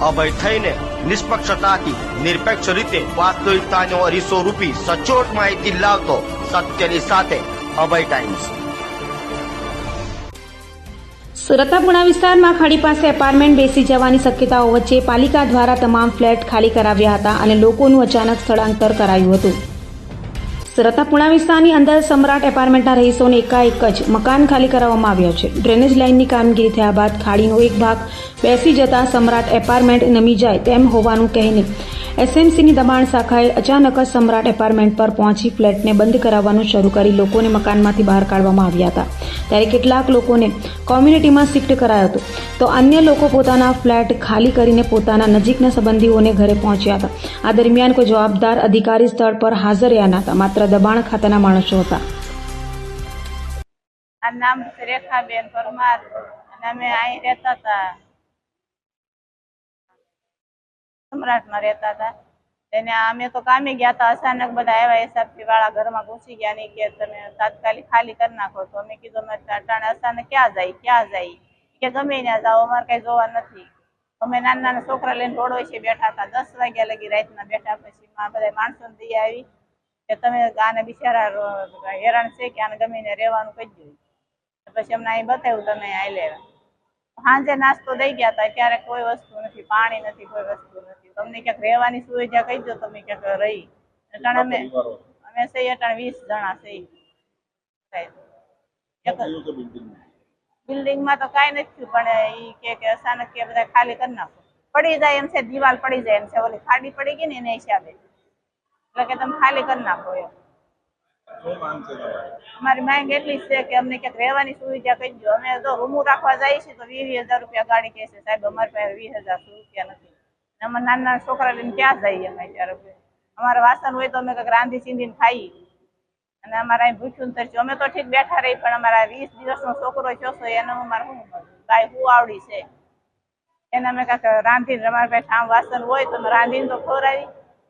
અભય થઈને નિષ્પક્ષતાથી, નિરપેક્ષ રીતે વાસ્તવિકતાનો અરીસો રૂપી સચોટ માહિતી લાવતો સત્યની સાથે અભય ટાઈમ્સ. સુરતના પુણા વિસ્તારમાં ખાડી પાસે એપાર્ટમેન્ટ બેસી જવાની શક્યતાઓ વચ્ચે પાલિકા દ્વારા તમામ ફ્લેટ ખાલી કરાવ્યા હતા અને લોકોનું અચાનક સ્થળાંતર કરાયું હતું. સુરતના પુણા વિસ્તારની અંદર સમ્રાટ એપાર્ટમેન્ટના રહીશોને એકાએક જ મકાન ખાલી કરાવવામાં આવ્યો છે. ડ્રેનેજ લાઇનની કામગીરી થયા બાદ ખાડીનો એક ભાગ બેસી જતા સમ્રાટ એપાર્ટમેન્ટ નમી જાય તેમ હોવાનું કહીને એસએમસીની દબાણ શાખાએ અચાનક જ સમ્રાટ એપાર્ટમેન્ટ પર પહોંચી ફ્લેટને બંધ કરાવવાનું શરૂ કરી લોકોને મકાનમાંથી બહાર કાઢવામાં આવ્યા હતા. ત્યારે કેટલાક લોકોને કોમ્યુનિટીમાં શિફ્ટ કરાયો હતો. તો અન્ય લોકો પોતાના ફ્લેટ ખાલી કરીને પોતાના નજીકના સંબંધીઓને ઘરે પહોંચ્યા હતા. આ દરમિયાન કોઈ જવાબદાર અધિકારી સ્થળ પર હાજર રહ્યા ન હતા માત્ર દબાણ ખાતાના માણસો હતા. નામ રેખાબેન પરમાર અને અમે અહીં રહેતા હતા. સમ્રાટમાં રહેતા હતા. એને અમે તો કામે ગયા હતા, અચાનક બધા આવ્યા એસઆરપી વાળા ઘરમાં ઘૂસી ગયા નહીં કે તમે તાત્કાલિક ખાલી કરી નાખો. તો અમે કીધું અટાણે અચાનક ક્યાં જાય ક્યાં જાય? કે ગમે ત્યાં જાઓ, અમારે કઈ જોવા નથી. અમે નાના નાના છોકરા લઈને રોડ વચ્ચે બેઠા હતા. દસ વાગ્યા લગી રાતના બેઠા પછી બધા માણસો દઈ આવી કે તમે આને બિચારા હેરાન છે કે આને ગમીને રહેવાનું કહી દઉં પછી અમને અહીં બતાવ્યું, તમે અહીં લેવા સાંજે નાસ્તો દઈ ગયા હતા ત્યારે કોઈ વસ્તુ નથી પાણી નથી કોઈ વસ્તુ નથી. તમને ક્યાંક રહેવાની સુવિધા કહી દો તમે ક્યાંક રહી. અટાણે અમે અમે સહી અટાણે વીસ જણા સહી. બિલ્ડિંગમાં તો કાંઈ નથી થયું પણ ઈ કે કે અચાનક કે બધા ખાલી કરી નાખો. પડી જાય એમ છે દિવાલ પડી જાય એમ છે ઓલી ખાડી પડી ગઈ ને એના હિસાબે. એટલે કે તમે ખાલી કરી નાખો એમ. અમારી માંગ એટલી છે કે અમને ક્યાંક રહેવાની સુવિધા કહી દો. અમે તો રૂમું રાખવા જઈએ છીએ તો વીસ હજાર રૂપિયા ગાડી કહે છે. સાહેબ, અમારી પાસે વીસ હજાર રૂપિયા નથી. અમે નાના છોકરા લઈને ક્યાં જઈએ અમે ત્યારે અમારે વાસણ હોય તો અમે કંઈક રાંધી ચીંધીને ખાઈએ. અને અમારે અહીં ભૂખ્યું તરસ્યું. અમે તો ઠીક બેઠા રહી પણ અમારા વીસ દિવસનો છોકરો થયો છે, એને અમારે શું કાંઈ હું આવડી છે? એને અમે કાંઈક રાંધીને, અમારા પાસે આમ વાસણ હોય તો અમે રાંધીને તો ખવડાવી